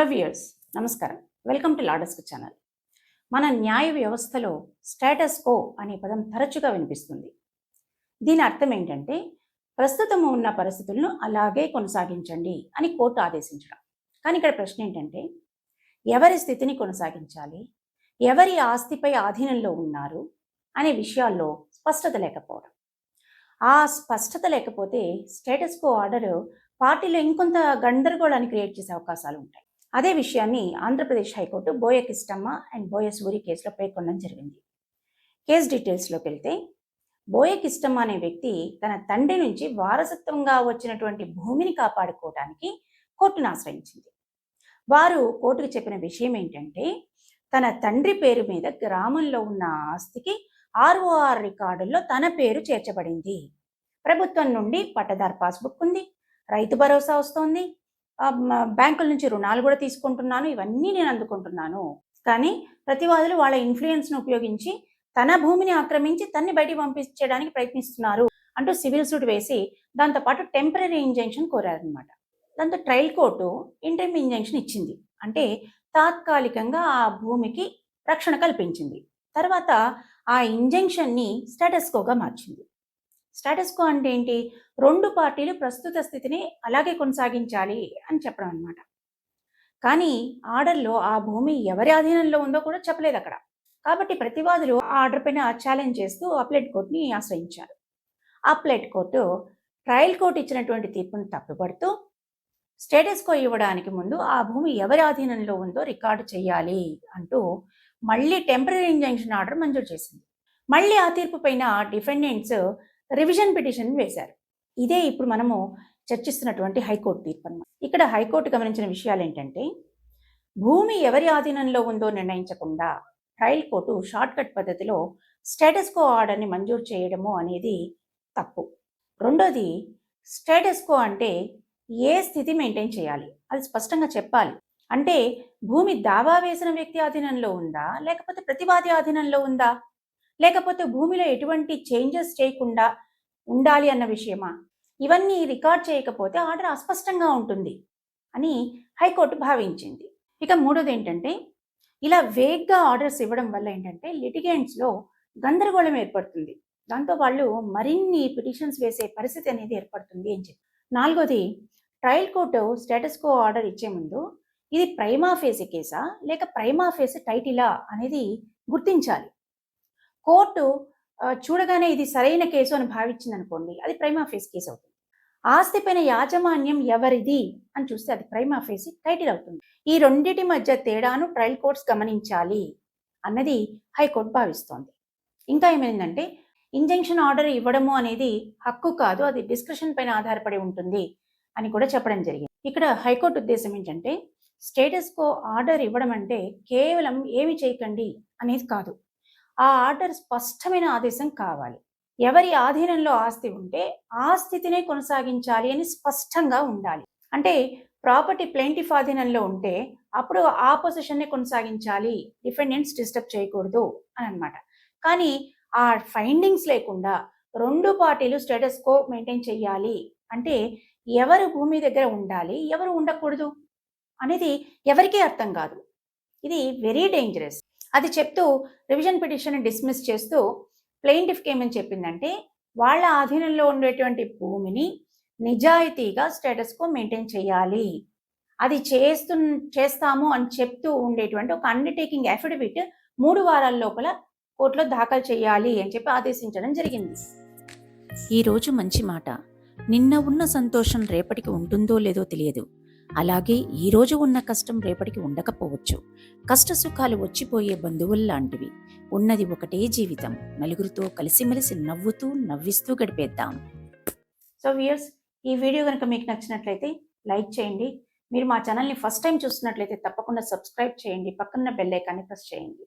Hello viewers నమస్కారం. Welcome to లాడస్క్ channel మన న్యాయ వ్యవస్థలో స్టేటస్ కో అనే పదం తరచుగా వినిపిస్తుంది. దీని అర్థం ఏంటంటే ప్రస్తుతం ఉన్న పరిస్థితులను అలాగే కొనసాగించండి అని కోర్టు ఆదేశించడం. కానీ ఇక్కడ ప్రశ్న ఏంటంటే ఎవరి స్థితిని కొనసాగించాలి? ఎవరి ఆస్తిపై ఆధీనంలో ఉన్నారు? అనే విషయాల్లో స్పష్టత లేకపోవడం. ఆ స్పష్టత లేకపోతే స్టేటస్ కో ఆర్డర్ పార్టీలో ఇంకొంత గందరగోళాన్ని క్రియేట్ చేసే అవకాశాలు ఉంటాయి. అదే విషయాన్ని Andhra Pradesh high court Boya Kistamma and Boya Suri కేసులో పేర్కొనడం జరిగింది. కేసు డీటెయిల్స్లోకి వెళ్తే బోయ కిస్టమ్మ అనే వ్యక్తి తన తండ్రి నుంచి వారసత్వంగా వచ్చినటువంటి భూమిని కాపాడుకోవడానికి కోర్టును ఆశ్రయించింది. వారు కోర్టుకు చెప్పిన విషయం ఏంటంటే తన తండ్రి పేరు మీద గ్రామంలో ఉన్న ఆస్తికి ఆర్ఓఆర్ రికార్డుల్లో తన పేరు చేర్చబడింది. ప్రభుత్వం నుండి పట్టదారు పాస్బుక్ ఉంది. రైతు భరోసా వస్తోంది. బ్యాంకుల నుంచి రుణాలు కూడా తీసుకుంటున్నాను ఇవన్నీ నేను అందుకుంటున్నాను. కానీ ప్రతివాదులు వాళ్ళ ఇన్ఫ్లుయెన్స్ను ఉపయోగించి తన భూమిని ఆక్రమించి తన్ని బయటికి పంపించడానికి ప్రయత్నిస్తున్నారు అంటూ సివిల్ సూట్ వేసి దాంతోపాటు టెంపరీ ఇంజంక్షన్ కోరారనమాట దాంతో ట్రయల్ కోర్టు ఇంటర్మ్ ఇంజంక్షన్ ఇచ్చింది. అంటే తాత్కాలికంగా ఆ భూమికి రక్షణ కల్పించింది. తర్వాత ఆ ఇంజంక్షన్ని స్టేటస్కోగా మార్చింది. స్టేటస్ కో అంటే ఏంటి? రెండు పార్టీలు ప్రస్తుత స్థితిని అలాగే కొనసాగించాలి అని చెప్పడం అనమాట కానీ ఆర్డర్లో ఆ భూమి ఎవరి ఆధీనంలో ఉందో కూడా చెప్పలేదు అక్కడ. కాబట్టి ప్రతివాదులు ఆ ఆర్డర్ పైన ఛాలెంజ్ చేస్తూ అప్లెట్ కోర్టుని ఆశ్రయించారు. అప్లెట్ కోర్టు ట్రయల్ కోర్టు ఇచ్చినటువంటి తీర్పును తప్పుపడుతూ స్టేటస్ కో ఇవ్వడానికి ముందు ఆ భూమి ఎవరి ఆధీనంలో ఉందో రికార్డు చేయాలి అంటూ మళ్ళీ టెంపరీ ఇంజంక్షన్ ఆర్డర్ మంజూరు చేసింది. మళ్ళీ ఆ తీర్పు పైన డిఫెండెంట్స్ రివిజన్ పిటిషన్ వేశారు. ఇదే ఇప్పుడు మనము చర్చిస్తున్నటువంటి హైకోర్టు తీర్పు అన్నమాట. ఇక్కడ హైకోర్టు గమనించిన విషయాలు ఏంటంటే భూమి ఎవరి ఆధీనంలో ఉందో నిర్ణయించకుండా ట్రయల్ కోర్టు షార్ట్ కట్ పద్ధతిలో స్టేటస్ కో ఆర్డర్ని మంజూరు చేయడము అనేది తప్పు. రెండోది స్టేటస్ కో అంటే ఏ స్థితి మెయింటైన్ చేయాలి? అది స్పష్టంగా చెప్పాలి. అంటే భూమి దావా వేసిన వ్యక్తి ఆధీనంలో ఉందా? లేకపోతే ప్రతివాది ఆధీనంలో ఉందా? లేకపోతే భూమిలో ఎటువంటి చేంజెస్ చేయకుండా ఉండాలి అన్న విషయమా? ఇవన్నీ రికార్డ్ చేయకపోతే ఆర్డర్ అస్పష్టంగా ఉంటుంది అని హైకోర్టు భావించింది. ఇక మూడోది ఏంటంటే ఇలా వేగ్గా ఆర్డర్స్ ఇవ్వడం వల్ల ఏంటంటే లిటిగెంట్స్లో గందరగోళం ఏర్పడుతుంది. దాంతో వాళ్ళు మరిన్ని పిటిషన్స్ వేసే పరిస్థితి అనేది ఏర్పడుతుంది అని చెప్పి. నాలుగోది trial court status quo order ఇచ్చే ముందు ఇది ప్రైమా ఫేస్ కేసా? లేక ప్రైమా ఫేస్ టైటిలా అనేది గుర్తించాలి. కోర్టు చూడగానే ఇది సరైన కేసు అని భావించింది అనుకోండి అది ప్రైమాఫేస్ కేసు అవుతుంది. ఆస్తి పైన యాజమాన్యం ఎవరిది అని చూస్తే అది ప్రైమాఫేస్ టైటిల్ అవుతుంది. ఈ రెండిటి మధ్య తేడాను ట్రయల్ కోర్ట్స్ గమనించాలి అన్నది హైకోర్టు భావిస్తోంది. ఇంకా ఏమైందంటే ఇంజంక్షన్ ఆర్డర్ ఇవ్వడము అనేది హక్కు కాదు అది డిస్క్రిప్షన్ పైన ఆధారపడి ఉంటుంది అని కూడా చెప్పడం జరిగింది. ఇక్కడ హైకోర్టు ఉద్దేశం ఏంటంటే స్టేటస్ కో ఆర్డర్ ఇవ్వడం అంటే కేవలం ఏమి చేయకండి అనేది కాదు. ఆ ఆర్డర్ స్పష్టమైన ఆదేశం కావాలి. ఎవరి ఆధీనంలో ఆస్తి ఉంటే ఆ స్థితినే కొనసాగించాలి అని స్పష్టంగా ఉండాలి. అంటే ప్రాపర్టీ ప్లెయింటిఫ్ ఆధీనంలో ఉంటే అప్పుడు ఆ పొజిషన్నే కొనసాగించాలి. డిఫెండెంట్స్ డిస్టర్బ్ చేయకూడదు అని అనమాట కానీ ఆ ఫైండింగ్స్ లేకుండా రెండు పార్టీలు స్టేటస్ కో మెయింటైన్ చేయాలి అంటే ఎవరు భూమి దగ్గర ఉండాలి ఎవరు ఉండకూడదు అనేది ఎవరికీ అర్థం కాదు. ఇది వెరీ డేంజరస్. అది చెప్తూ రివిజన్ పిటిషన్ డిస్మిస్ చేస్తూ ప్లెయింటిఫ్కి ఏమని చెప్పిందంటే వాళ్ళ ఆధీనంలో ఉండేటువంటి భూమిని నిజాయితీగా స్టేటస్కు మెయింటైన్ చేయాలి. అది చేస్తు చేస్తాము అని చెప్తూ ఉండేటువంటి ఒక అండర్టేకింగ్ అఫిడవిట్ మూడు వారాల లోపల కోర్టులో దాఖలు చేయాలి అని చెప్పి ఆదేశించడం జరిగింది. ఈరోజు మంచి మాట. నిన్న ఉన్న సంతోషం రేపటికి ఉంటుందో లేదో తెలియదు. అలాగే ఈరోజు ఉన్న కష్టం రేపటికి ఉండకపోవచ్చు. కష్ట సుఖాలు వచ్చిపోయే బంధువుల్లాంటివి ఉన్నది ఒకటే జీవితం. నలుగురితో కలిసిమెలిసి నవ్వుతూ నవ్విస్తూ గడిపేద్దాం. సో వ్యూయర్స్ ఈ వీడియో కనుక మీకు నచ్చినట్లయితే లైక్ చేయండి. మీరు మా ఛానల్ని ఫస్ట్ టైం చూస్తున్నట్లయితే తప్పకుండా సబ్స్క్రైబ్ చేయండి. పక్కన బెల్ ఐకాన్ని ప్రెస్ చేయండి.